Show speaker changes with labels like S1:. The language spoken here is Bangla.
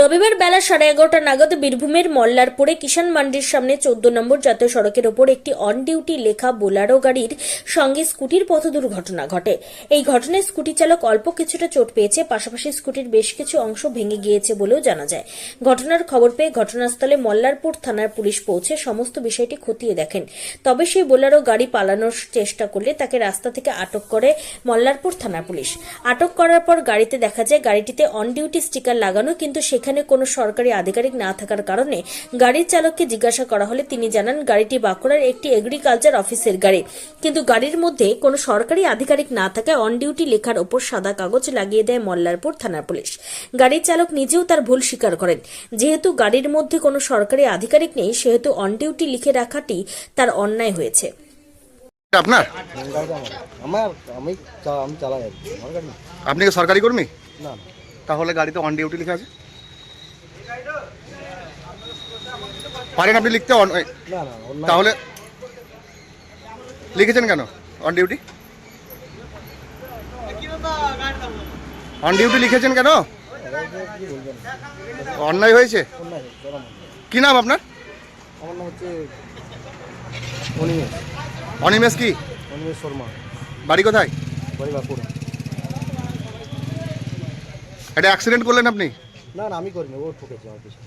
S1: রবিবার বেলা সাড়ে এগারোটা নাগাদ বীরভূমের মল্লারপুরে কিষাণ মান্ডির সামনে চোদ্দ নম্বর জাতীয় সড়কের ওপর একটি অন ডিউটি লেখা বোলারো গাড়ির সঙ্গে স্কুটির পথ দুর্ঘটনা ঘটে। এই ঘটনায় স্কুটি চালক অল্প কিছুটা চোট পেয়েছে, পাশাপাশি স্কুটির বেশ কিছু অংশ ভেঙে গিয়েছে বলেও জানা যায়। ঘটনার খবর পেয়ে ঘটনাস্থলে মল্লারপুর থানার পুলিশ পৌঁছে সমস্ত বিষয়টি খতিয়ে দেখেন। তবে সেই বোলারো গাড়ি পালানোর চেষ্টা করলে তাকে রাস্তা থেকে আটক করে মল্লারপুর থানার পুলিশ। আটক করার পর গাড়িতে দেখা যায়, গাড়িটিতে অন ডিউটি স্টিকার লাগানো, কিন্তু সেখানে কোনো সরকারি আধিকারিক না থাকার কারণে গাড়ির চালককে জিজ্ঞাসা করা হলে তিনি জানান গাড়িটি বাঁকুড়ার একটি এগ্রিকালচার অফিসের গাড়ি। কিন্তু গাড়ির মধ্যে কোনো সরকারি আধিকারিক না থাকায় অন ডিউটি লেখার ওপর সাদা কাগজ লাগিয়ে দেয় মল্লারপুর থানার পুলিশ। গাড়ির চালক নিজেও তার ভুল স্বীকার করেন। যেহেতু গাড়ির মধ্যে কোনো সরকারি আধিকারিক নেই সেহেতু অন ডিউটি লিখে রাখাটি তার অন্যায় হয়েছে।
S2: আপনার?
S3: আমার আমার আমি আমি চালাই আমার গাড়ি
S2: আপনি কি সরকারি কর্মী?
S3: না
S2: তাহলে গাড়িতে অন ডিউটি লেখা আছে? পারেন আপনি লিখতে on- এই,
S3: না না অন্য
S2: তাহলে লিখেছেন কেন? অন ডিউটি অন ডিউটি লিখেছেন কেন? অন্যায় হয়েছে? কি নাম আপনার?
S3: আমার নাম হচ্ছে অনিমেষ।
S2: অনিমেষ কি?
S3: অনিমেষ শর্মা।
S2: বাড়ি কোথায়?
S3: বাড়ি বাঁকুড়া।
S2: একটা অ্যাক্সিডেন্ট করলেন আপনি?
S3: না না আমি করিনি ও ঠকেছে আমার পিছনে।